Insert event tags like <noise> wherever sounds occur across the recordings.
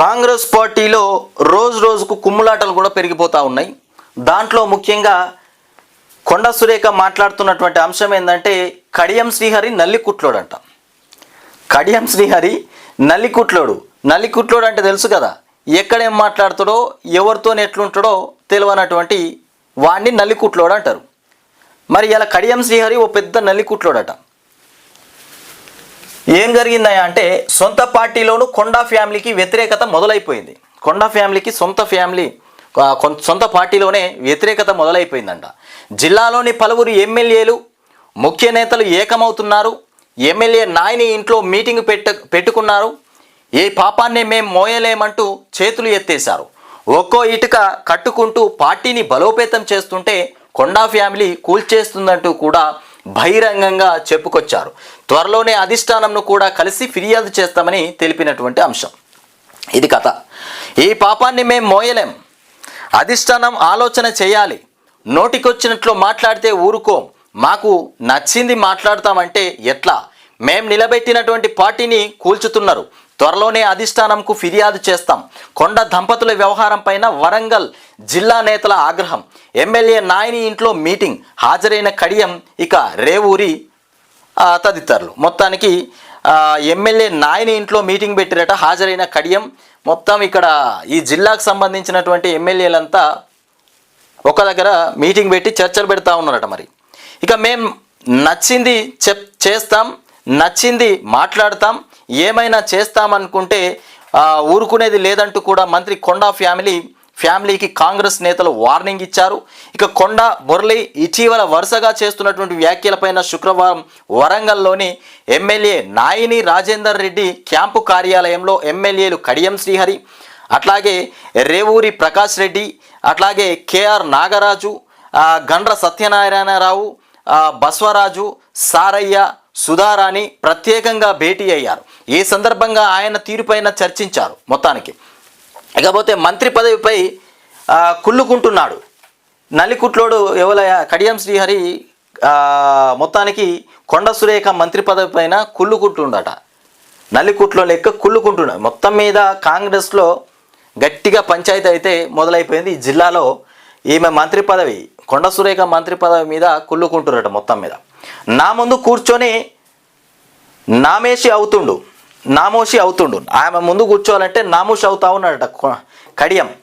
కాంగ్రెస్ పార్టీలో రోజు రోజుకు కుమ్ములాటలు కూడా పెరిగిపోతూ ఉన్నాయి. దాంట్లో ముఖ్యంగా కొండ సురేఖ మాట్లాడుతున్నటువంటి అంశం ఏంటంటే కడియం శ్రీహరి నల్లికుట్లోడంట. కడియం శ్రీహరి నల్లికుట్లోడు. నల్లికుట్లోడు అంటే తెలుసు కదా ఎక్కడేం మాట్లాడుతాడో ఎవరితో ఎట్లుంటాడో తెలియనటువంటి వాడిని నల్లికుట్లోడు అంటారు. మరి ఇలా కడియం శ్రీహరి ఓ పెద్ద నల్లికుట్లోడట. ఏం జరిగిందయ్యా అంటే సొంత పార్టీలోను కొండా ఫ్యామిలీకి వ్యతిరేకత మొదలైపోయింది. కొండా ఫ్యామిలీకి సొంత ఫ్యామిలీ సొంత పార్టీలోనే వ్యతిరేకత మొదలైపోయిందంట. జిల్లాలోని పలువురు ఎమ్మెల్యేలు ముఖ్య నేతలు ఏకమవుతున్నారు. ఎమ్మెల్యే నాయని ఇంట్లో మీటింగ్ పెట్ట పెట్టుకున్నారు. ఏ పాపాన్ని మేం మోయలేమంటూ చేతులు ఎత్తేశారు. ఒక్కో ఇటుక కట్టుకుంటూ పార్టీని బలోపేతం చేస్తుంటే కొండా ఫ్యామిలీ కూల్చేస్తుందంటూ కూడా బహిరంగంగా చెప్పుకొచ్చారు. త్వరలోనే అధిష్టానంను కూడా కలిసి ఫిర్యాదు చేస్తామని తెలిపినటువంటి అంశం. ఇది కథ. ఈ పాపాన్ని మేము మోయలేం. అధిష్టానం ఆలోచన చేయాలి. నోటికొచ్చినట్లు మాట్లాడితే ఊరుకోం. మాకు నచ్చింది మాట్లాడతామంటే ఎట్లా? మేం నిలబెట్టినటువంటి పార్టీని కూల్చుతున్నారు. త్వరలోనే అధిష్టానంకు ఫిర్యాదు చేస్తాం. కొండ దంపతుల వ్యవహారం పైన వరంగల్ జిల్లా నేతల ఆగ్రహం. ఎమ్మెల్యే నాయని ఇంట్లో మీటింగ్. హాజరైన కడియం ఇక రేవూరి తదితరులు. మొత్తానికి ఎమ్మెల్యే నాయని ఇంట్లో మీటింగ్ పెట్టిరట హాజరైన కడియం. మొత్తం ఇక్కడ ఈ జిల్లాకు సంబంధించినటువంటి ఎమ్మెల్యేలంతా ఒక దగ్గర మీటింగ్ పెట్టి చర్చలు పెడతా ఉన్నారట మరి. ఇక మేం నచ్చింది చెప్ చేస్తాం నచ్చింది మాట్లాడతాం ఏమైనా చేస్తామనుకుంటే ఊరుకునేది లేదంటూ కూడా మంత్రి కొండా ఫ్యామిలీ ఫ్యామిలీకి కాంగ్రెస్ నేతలు వార్నింగ్ ఇచ్చారు. ఇక కొండ మురళి ఇటీవల వరుసగా చేస్తున్నటువంటి వ్యాఖ్యలపైన శుక్రవారం వరంగల్లోని ఎమ్మెల్యే నాయిని రాజేందర్ రెడ్డి క్యాంపు కార్యాలయంలో ఎమ్మెల్యేలు కడియం శ్రీహరి అట్లాగే రేవూరి ప్రకాష్ రెడ్డి అట్లాగే కేఆర్ నాగరాజు గండ్ర సత్యనారాయణరావు బస్వరాజు సారయ్య సుధారాణి ప్రత్యేకంగా భేటీ అయ్యారు. ఈ సందర్భంగా ఆయన తీరుపైన చర్చించారు మొత్తానికి. ఇకపోతే మంత్రి పదవిపై కుళ్ళుకుంటున్నాడు. నలికుట్లోడు ఎవలయ కడియం శ్రీహరి మొత్తానికి కొండ సురేఖ మంత్రి పదవి పైన కుళ్ళుకుంటుండట. నల్లికుట్లో లెక్క కుళ్ళుకుంటున్నాడు. మొత్తం మీద కాంగ్రెస్లో గట్టిగా పంచాయతీ అయితే మొదలైపోయింది. ఈ జిల్లాలో ఈమె మంత్రి పదవి కొండ సురేఖ మంత్రి పదవి మీద కుళ్ళుకుంటున్నట మొత్తం మీద. నా ముందు కూర్చొని నామేషి అవుతుండు. నామోషి అవుతుండు. ఆమె ముందు కూర్చోవాలంటే నామోషి అవుతా ఉన్నాడట కడియం.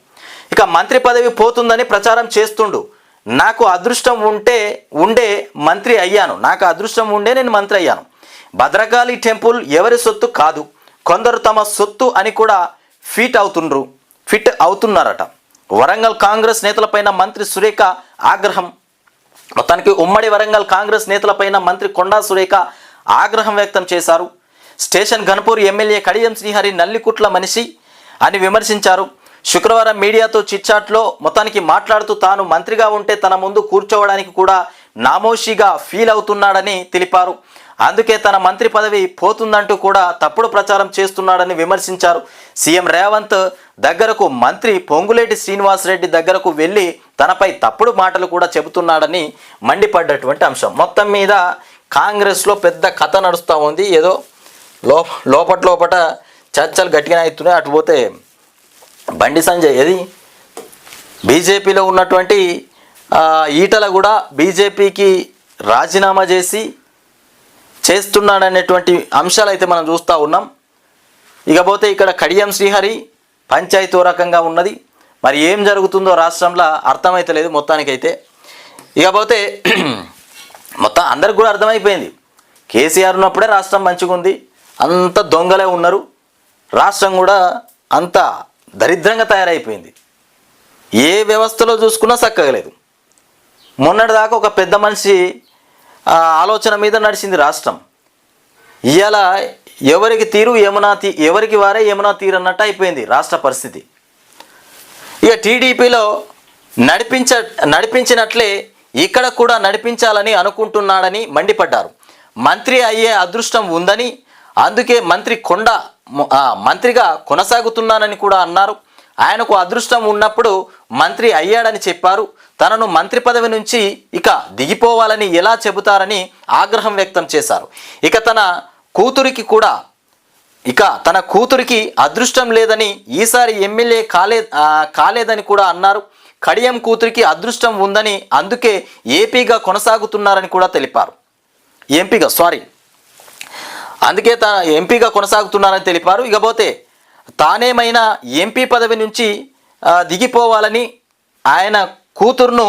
ఇక మంత్రి పదవి పోతుందని ప్రచారం చేస్తుండు. నాకు అదృష్టం ఉంటే ఉండే మంత్రి అయ్యాను. నాకు అదృష్టం ఉండే నేను మంత్రి అయ్యాను. భద్రకాళి టెంపుల్ ఎవరి సొత్తు కాదు. కొందరు తమ సొత్తు అని కూడా ఫిట్ అవుతుండ్రు. ఫిట్ అవుతున్నారట. వరంగల్ కాంగ్రెస్ నేతలపైన మంత్రి సురేఖ ఆగ్రహం. మొత్తానికి ఉమ్మడి వరంగల్ కాంగ్రెస్ నేతలపైన మంత్రి కొండా సురేఖ ఆగ్రహం వ్యక్తం చేశారు. స్టేషన్ ఘనపూర్ ఎమ్మెల్యే కడియం శ్రీహరి నల్లికుట్ల మనిషి అని విమర్శించారు. శుక్రవారం మీడియాతో చిట్చాట్లో మొత్తానికి మాట్లాడుతూ తాను మంత్రిగా ఉంటే తన ముందు కూర్చోవడానికి కూడా నామోషిగా ఫీల్ అవుతున్నాడని తెలిపారు. అందుకే తన మంత్రి పదవి పోతుందంటూ కూడా తప్పుడు ప్రచారం చేస్తున్నాడని విమర్శించారు. సీఎం రేవంత్ దగ్గరకు మంత్రి పొంగులేటి శ్రీనివాసరెడ్డి దగ్గరకు వెళ్ళి తనపై తప్పుడు మాటలు కూడా చెబుతున్నాడని మండిపడ్డటువంటి అంశం. మొత్తం మీద కాంగ్రెస్లో పెద్ద కథ నడుస్తూ ఉంది. ఏదో లో లోపట లోపట చర్చలు గట్టిగా అవుతున్నాయి. అటు పోతే బండి సంజయ్ ఏది? బీజేపీలో ఉన్నటువంటి ఈటల కూడా బీజేపీకి రాజీనామా చేసి చేస్తున్నాడనేటువంటి అంశాలు అయితే మనం చూస్తూ ఉన్నాం. ఇకపోతే ఇక్కడ కడియం శ్రీహరి పంచాయతీ రకంగా ఉన్నది. మరి ఏం జరుగుతుందో రాష్ట్రంలో అర్థమైతలేదు మొత్తానికైతే. ఇకపోతే <clears throat> మొత్తం అందరికి కూడా అర్థమైపోయింది. కేసీఆర్ ఉన్నప్పుడే రాష్ట్రం మంచిగా ఉంది అంత దొంగలే ఉన్నారు. రాష్ట్రం కూడా అంత దరిద్రంగా తయారైపోయింది. ఏ వ్యవస్థలో చూసుకున్నా చక్కగలేదు మొన్నటిదాకా ఒక పెద్ద మనిషి ఆలోచన మీద నడిచింది రాష్ట్రం. ఇవాళ ఎవరికి తీరు యమునా తీ ఎవరికి వారే యమునా తీరు అన్నట్టు అయిపోయింది రాష్ట్ర పరిస్థితి. ఇక టీడీపీలో నడిపించ నడిపించినట్లే ఇక్కడ కూడా నడిపించాలని అనుకుంటున్నాడని మండిపడ్డారు. మంత్రి అయ్యే అదృష్టం ఉందని అందుకే మంత్రి కొండ మంత్రిగా కొనసాగుతున్నానని కూడా అన్నారు. ఆయనకు అదృష్టం ఉన్నప్పుడు మంత్రి అయ్యాడని చెప్పారు. తనను మంత్రి పదవి నుంచి ఇక దిగిపోవాలని ఎలా చెబుతారని ఆగ్రహం వ్యక్తం చేశారు. ఇక తన కూతురికి కూడా ఇక తన కూతురికి అదృష్టం లేదని ఈసారి ఎమ్మెల్యే కాలే కాలేదని కూడా అన్నారు. కడియం కూతురికి అదృష్టం ఉందని అందుకే ఏపీగా కొనసాగుతున్నారని కూడా తెలిపారు. ఎంపీగా సారీ అందుకే తన ఎంపీగా కొనసాగుతున్నారని తెలిపారు. ఇకపోతే తానేమైనా ఎంపీ పదవి నుంచి దిగిపోవాలని ఆయన కూతురును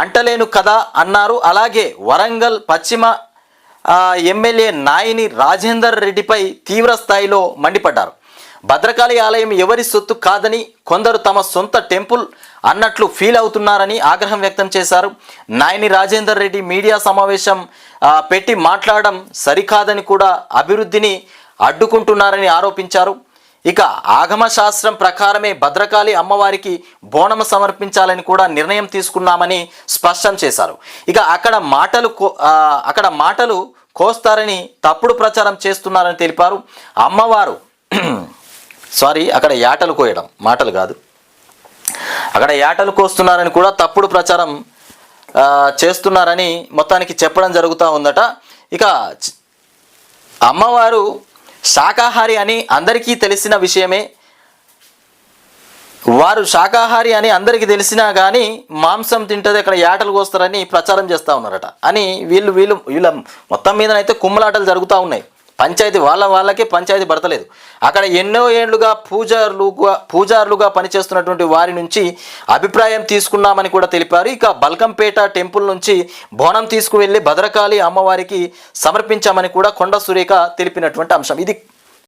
అంటలేను కదా అన్నారు. అలాగే వరంగల్ పశ్చిమ ఎమ్మెల్యే నాయిని రాజేందర్ రెడ్డిపై తీవ్ర స్థాయిలో మండిపడ్డారు. భద్రకాళి ఆలయం ఎవరి సొత్తు కాదని కొందరు తమ సొంత టెంపుల్ అన్నట్లు ఫీల్ అవుతున్నారని ఆగ్రహం వ్యక్తం చేశారు. నాయని రాజేందర్ రెడ్డి మీడియా సమావేశం పెట్టి మాట్లాడడం సరికాదని కూడా అభివృద్ధిని అడ్డుకుంటున్నారని ఆరోపించారు. ఇక ఆగమ శాస్త్రం ప్రకారమే భద్రకాళి అమ్మవారికి బోనం సమర్పించాలని కూడా నిర్ణయం తీసుకున్నామని స్పష్టం చేశారు. ఇక అక్కడ మాటలు కో- అక్కడ మాటలు కోస్తారని తప్పుడు ప్రచారం చేస్తున్నారని తెలిపారు. అమ్మవారు సారీ అక్కడ యాటలు కోయడం మాటలు కాదు. అక్కడ యాటలు కోస్తున్నారని కూడా తప్పుడు ప్రచారం చేస్తున్నారని మొత్తానికి చెప్పడం జరుగుతూ ఉందట. ఇక అమ్మవారు శాకాహారి అని అందరికీ తెలిసిన విషయమే. వారు శాకాహారి అని అందరికీ తెలిసినా కానీ మాంసం తింటది అక్కడ యాటలు కోస్తారని ప్రచారం చేస్తూ ఉన్నారట. అని వీళ్ళు వీళ్ళు వీళ్ళ మొత్తం మీదనైతే కుమ్మలాటలు జరుగుతూ ఉన్నాయి. పంచాయతీ వాళ్ళ వాళ్ళకే పంచాయతీ పడతలేదు. అక్కడ ఎన్నో ఏళ్ళుగా పూజారులుగా పూజారులుగా పనిచేస్తున్నటువంటి వారి నుంచి అభిప్రాయం తీసుకున్నామని కూడా తెలిపారు. ఇక బల్కంపేట టెంపుల్ నుంచి బోనం తీసుకువెళ్ళి భద్రకాళి అమ్మవారికి సమర్పించామని కూడా కొండ సురేఖ తెలిపినటువంటి అంశం. ఇది